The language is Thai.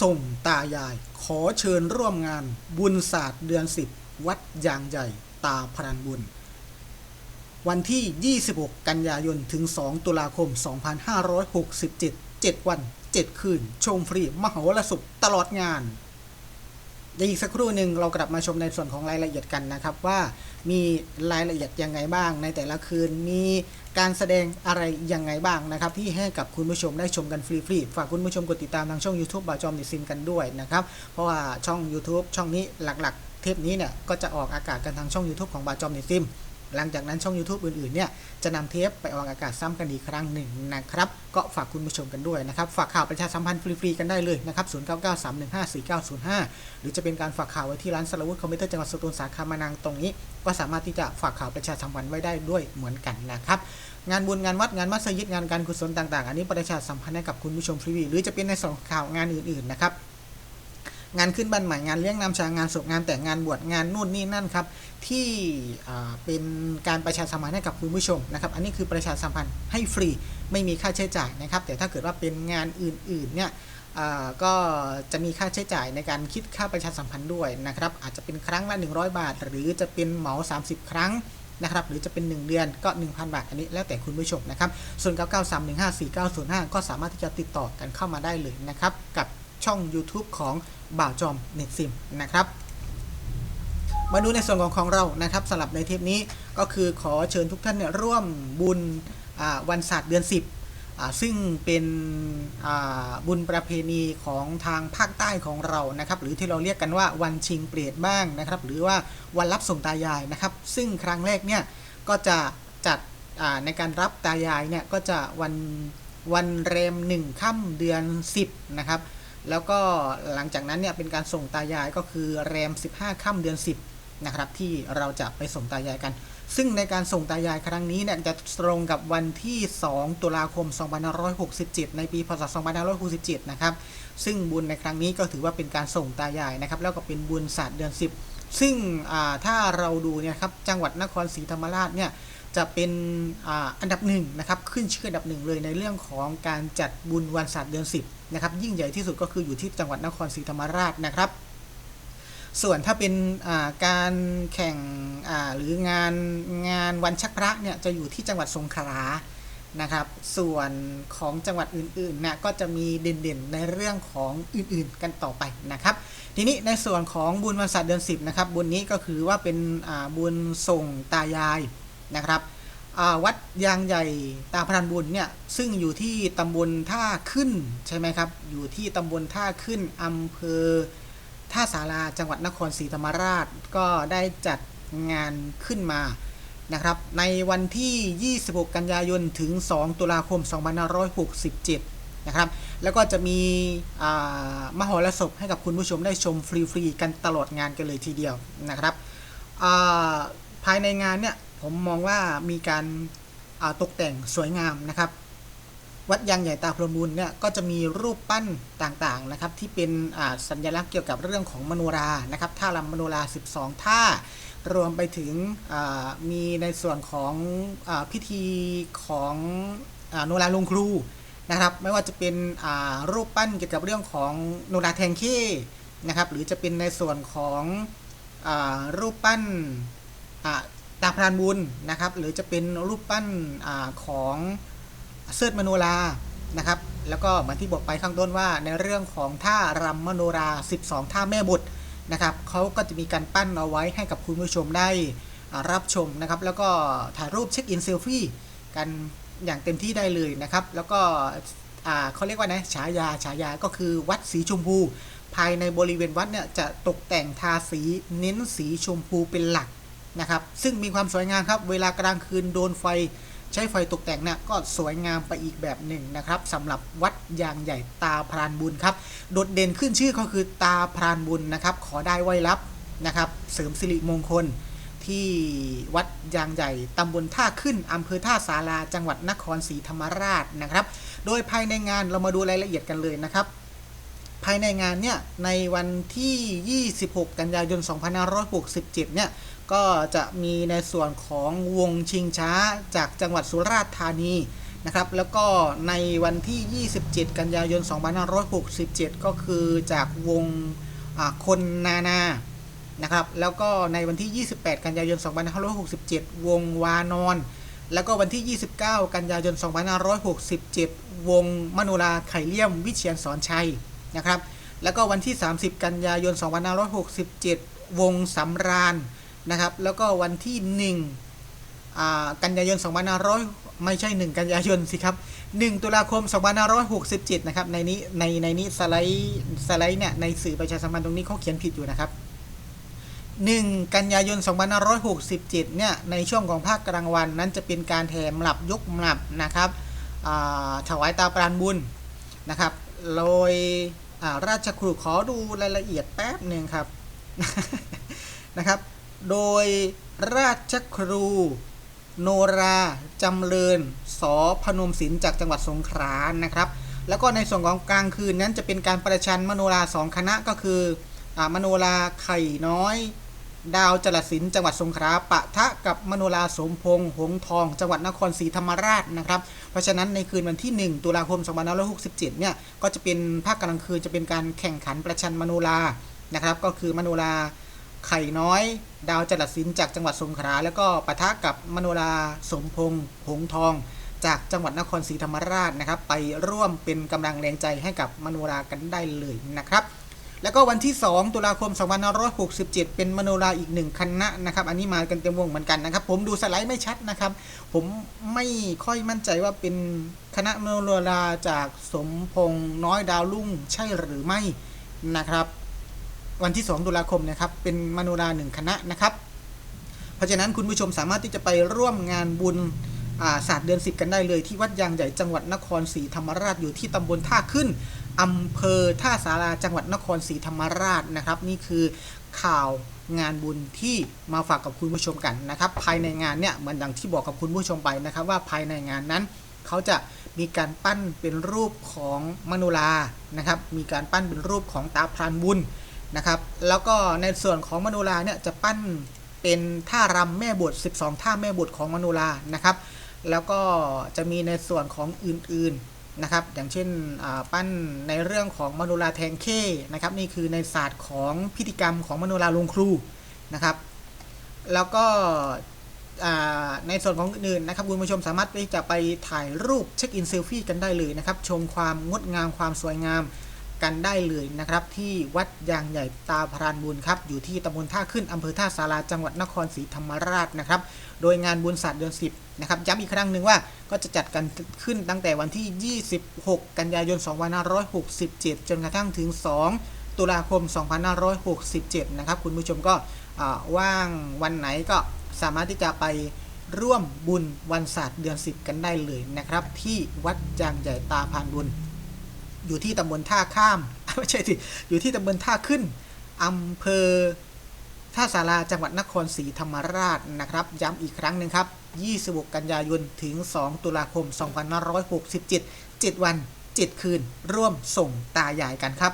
ส่งตายาย ขอเชิญร่วมงาน บุญศาสตร์เดือน 10 วัดยางใหญ่ ตาพรันบุญ วันที่ 26 กันยายน ถึง 2 ตุลาคม 2567 7 วัน 7 คืน ชมฟรีมโหรสพตลอดงาน เดี๋ยวอีกสักครู่หนึ่งเรากลับมาชมในส่วนของรายละเอียดกันนะครับว่ามีรายละเอียดยังไงบ้าง ในแต่ละคืนมีการแสดงอะไรยังไงบ้างนะครับ ที่ให้กับคุณผู้ชมได้ชมกันฟรีๆฝากคุณผู้ชมกดติดตามทางช่อง YouTube บาจอมดิซิมกันด้วยนะครับ เพราะว่าช่อง YouTube ช่องนี้หลักๆ เทปนี้เนี่ยก็จะออกอากาศกันทางช่อง YouTube ของบาจอมดิซิม หลังจากนั้นช่อง YouTube อื่นๆเนี่ยจะนำเทปไปออกอากาศซ้ำกันอีกครั้งหนึ่งนะครับ ก็ฝากคุณผู้ชมกันด้วยนะครับ ฝากข่าวประชาสัมพันธ์ฟรีๆกันได้เลยนะครับ 0993154905 หรือจะเป็นการฝากข่าวไว้ที่ร้านสารวุฒิคอมพิวเตอร์จังหวัดสตูลสาขามานังตรงนี้ ก็สามารถที่จะฝากข่าวประชาสัมพันธ์ไว้ได้ด้วยเหมือนกันนะครับงานบุญงานวัดงานมัสยิดงานการกุศลต่างๆ อันนี้ประชาสัมพันธ์ให้กับคุณผู้ชมฟรีๆหรือจะเป็นในส่วนของข่าวงานอื่นๆนะครับ งานขึ้นบ้านใหม่งานเลี้ยงนำชางานศพงานแต่งงานบวชงานนู่นนี่นั่นครับที่เป็นการประชาสัมพันธ์ให้กับคุณผู้ชมนะครับ อันนี้คือประชาสัมพันธ์ให้ฟรีไม่มีค่าใช้จ่ายนะครับ แต่ถ้าเกิดว่าเป็นงานอื่นๆเนี่ยก็จะมีค่าใช้จ่ายในการคิดค่าประชาสัมพันธ์ด้วยนะครับ อาจจะเป็นครั้งละ 100 บาท หรือจะเป็นเหมา 30 ครั้งนะครับหรือจะเป็น 1 เดือนก็ 1,000 บาท อันนี้แล้วแต่คุณผู้ชมนะครับส่วน 993154905 ก็สามารถที่จะติดต่อกันเข้ามาได้เลยนะครับกับ ช่อง YouTube ของบ่าวจอมเน็ตซิมนะครับมาดูในส่วนของของเรานะครับสำหรับในเทปนี้ก็คือขอเชิญทุกท่านเนี่ยร่วมบุญวันศาสตร์เดือน 10 ซึ่งเป็นบุญประเพณีของทางภาคใต้ของเรานะครับ หรือที่เราเรียกกันว่าวันชิงเปรตบ้างนะครับ หรือว่าวันรับส่งตายายนะครับ ซึ่งครั้งแรกเนี่ยก็จะจัดในการรับตายายเนี่ยก็จะวันวันเรมหนึ่งค่ำเดือน 10 นะครับ แล้วก็หลังจากนั้นเนี่ยเป็นการส่งตายายก็คือแรม 15ค่ำเดือน 10นะครับที่เราจะไปส่งตายายกัน ซึ่งในการส่งตายายครั้งนี้เนี่ยจะตรงกับวันที่ 2 ตุลาคม 2567 ในปีพศ 2567 นะครับซึ่งบุญในครั้งนี้ก็ถือว่าเป็นการส่งตายายนะครับแล้วก็เป็นบุญศาสตร์เดือน 10 ซึ่งถ้าเราดูเนี่ยครับจังหวัดนครศรีธรรมราชเนี่ย จะเป็นอ,อันดับหนึ่งนะครับขึ้นชื่ออันดับหนึ่งเลยในเรื่องของการจัดบุญวันศาสตร์เดือน10นะครับยิ่งใหญ่ที่สุดก็คืออยู่ที่จังหวัดนครศรีธรรมราชนะครับ ส่วนถ้าเป็นาการแข่งหรืองานงานวันชักพระเนี่ยจะอยู่ที่จังหวัดสงขลานะครับ ส่วนของจังหวัดอื่นๆนะก็จะมีเด่นๆในเรื่องของอื่นๆกันต่อไปนะครับ ทีนี้ในส่วนของบุญวันศาสตร์เดือน10นะครับบุญนี้ก็คือว่าเป็นบุญส่งตายาย นะครับวัดยางใหญ่ตาพรานบุญเนี่ยซึ่งอยู่ที่ตำบลท่าขึ้นใช่ไหมครับ อยู่ที่ตำบลท่าขึ้นอำเภอท่าสาราจังหวัดนครศรีธรรมราชก็ได้จัดงานขึ้นมานะครับในวันที่ 26 กันยายนถึง 2 ตุลาคม 2567 นะครับ แล้วก็จะมีมหรสพให้กับคุณผู้ชมได้ชมฟรีๆกันตลอดงานกันเลยทีเดียวนะครับภายในงานเนี่ย ผมมองว่ามีการาตกแต่งสวยงามนะครับ วัดยางใหญ่ตาพรหมบุญเนี่ยก็จะมีรูปปั้นต่างๆนะครับ ที่เป็นสัญลักษณ์เกี่ยวกับเรื่องของมโนรานะครับท่ารำมโนรา 12 ท่ารวมไปถึงมีในส่วนของอพิธีของอโนราลงครูนะครับ ไม่ว่าจะเป็นรูปปั้นเกี่ยวกับเรื่องของโนราแทงเข้นะครับ หรือจะเป็นในส่วนของอรูปปั้น ตาพรานบุญนะครับ หรือจะเป็นรูปปั้นอของเสิร์ตมโนรานะครับ แล้วก็เหมือนที่บอกไปข้างต้นว่า ในเรื่องของท่ารำมโนรา 12 ท่าแม่บุตรนะครับเขาก็จะมีการปั้นเอาไว้ให้กับคุณผู้ชมได้รับชมนะครับ แล้วก็ถ่ายรูปเช็คอินเซลฟี่กันอย่างเต็มที่ได้เลยนะครับ แล้วก็เขาเรียกว่านะฉายาฉายาก็คือวัดสีชมพู ภายในบริเวณวัดเนี่ยจะตกแต่งทาสีเน้นสีชมพูเป็นหลัก นะครับ ซึ่งมีความสวยงามครับ เวลากลางคืนโดนไฟใช้ไฟตกแต่งเนี่ยก็สวยงามไปอีกแบบหนึ่งนะครับสำหรับวัดยางใหญ่ตาพรานบุญครับ โดดเด่นขึ้นชื่อก็คือตาพรานบุญนะครับ ขอได้ไว้รับนะครับ เสริมสิริมงคลที่วัดยางใหญ่ตำบลท่าขึ้นอำเภอท่าสาราจังหวัดนครศรีธรรมราชนะครับ โดยภายในงานเรามาดูรายละเอียดกันเลยนะครับ ภายในงานเนี่ยในวันที่ 26 กันยายน 2567 เนี่ยก็จะมีในส่วนของวงชิงช้าจากจังหวัดสุราษฎร์ธานีนะครับแล้วก็ในวันที่ 27 กันยายน 2567 ก็คือจากวงคนนานานะครับแล้วก็ในวันที่ 28 กันยายน 2567 วงวานอน แล้วก็วันที่ 29 กันยายน 2567 วงมโนราไข่เลี่ยมวิเชียนสอนชัย นะครับ แล้วก็วันที่ 30 กันยายน 2567 วงสำราญนะครับ แล้วก็วันที่1อ่ากันยายน 2500 ไม่ใช่ 1 กันยายนสิครับ 1 ตุลาคม 2567 นะครับ ในนี้ในในนี้สไลด์สไลด์เนี่ยในสื่อประชาสัมพันธ์ตรงนี้เขาเขียนผิดอยู่นะครับ 1 กันยายน 2567 เนี่ย ในช่วงของภาคกลางวันนั้นจะเป็นการแถมหลับยกหลับนะครับถวายตาปราณบุญนะครับ โดย ราชครูขอดูรายละเอียดแป๊บหนึ่งครับนะครับ โดยราชครูโนราจำเริญสอพนมศิลป์จากจังหวัดสงขลานะครับ แล้วก็ในส่วนของกลางคืนนั้นจะเป็นการประชันมโนราสองคณะก็คืออามโนราไข่น้อย ดาวจรัสสินจังหวัดสงขลาปะทะกับมโนราสมพงษ์หงทอง จังหวัดนครศรีธรรมราชนะครับ เพราะฉะนั้นในคืนวันที่ 1 ตุลาคม2567 เนี่ย ก็จะเป็นภาคกลางคืนจะเป็นการแข่งขันประชันมโนรานะครับ ก็คือมโนราไข่น้อย ดาวจรัสสินจากจังหวัดสงขลาแล้วก็ปะทะกับมโนราสมพงษ์หงทอง จากจังหวัดนครศรีธรรมราชนะครับ ไปร่วมเป็นกำลังแรงใจให้กับมโนรากันได้เลยนะครับ แล้วก็วันที่ 2 ตุลาคม 2567 เป็นมโนราอีกหนึ่งคณะนะครับ อันนี้มากันเต็มวงเหมือนกันนะครับ ผมดูสไลด์ไม่ชัดนะครับ ผมไม่ค่อยมั่นใจว่าเป็นคณะมโนราจากสมพงษ์น้อยดาวรุ่งใช่หรือไม่นะครับ วันที่ 2 ตุลาคมนะครับ เป็นมโนราหนึ่งคณะนะครับ เพราะฉะนั้นคุณผู้ชมสามารถที่จะไปร่วมงานบุญศาสตร์เดือน10 กันได้เลยที่วัดยางใหญ่จังหวัดนครศรีธรรมราชอยู่ที่ตำบลท่าขึ้น อำเภอท่าสาราจังหวัดนครศรีธรรมราชนะครับ นี่คือข่าวงานบุญที่มาฝากกับคุณผู้ชมกันนะครับ ภายในงานเนี่ยเหมือนดังที่บอกกับคุณผู้ชมไปนะครับ ว่าภายในงานนั้น เขาจะมีการปั้นเป็นรูปของมโนรานะครับ มีการปั้นเป็นรูปของตาพรานบุญนะครับ แล้วก็ในส่วนของมโนราเนี่ยจะปั้นเป็นท่ารำแม่บท 12 ท่าแม่บทของมโนรานะครับ แล้วก็จะมีในส่วนของอื่นๆ นะครับอย่างเช่นปั้นในเรื่องของมโนราแทงเค้นะครับนี่คือในศาสตร์ของพิธีกรรมของมโนราลงครูนะครับ แล้วก็ในส่วนของอื่นๆนะครับคุณผู้ชมสามารถที่จะไปถ่ายรูปเช็คอินเซลฟี่กันได้เลยนะครับ ชมความงดงามความสวยงาม กันได้เลยนะครับ ที่วัดยางใหญ่ตาพรานบุญครับ อยู่ที่ตำบลท่าขึ้นอำเภอท่าสาราจังหวัดนครศรีธรรมราชนะครับ โดยงานบุญศาสตร์เดือน 10 นะครับ ย้ำอีกครั้งหนึ่งว่าก็จะจัดกันขึ้นตั้งแต่วันที่ 26 กันยายน 2567 จนกระทั่งถึง 2 ตุลาคม 2567 นะครับ คุณผู้ชมก็ว่างวันไหนก็สามารถที่จะไปร่วมบุญวันศาสตร์เดือน 10 กันได้เลยนะครับ ที่วัดยางใหญ่ตาพานบุญ อยู่ที่ตำบลท่าข้ามไม่ใช่สิอยู่ที่ตำบลท่าขึ้นอำเภอท่าสาราจังหวัดนครศรีธรรมราชนะครับ ย้ำอีกครั้งหนึ่งครับ 26 กันยายนถึง 2 ตุลาคม 2567 7 วัน 7 คืน ร่วมส่งตายายกันครับ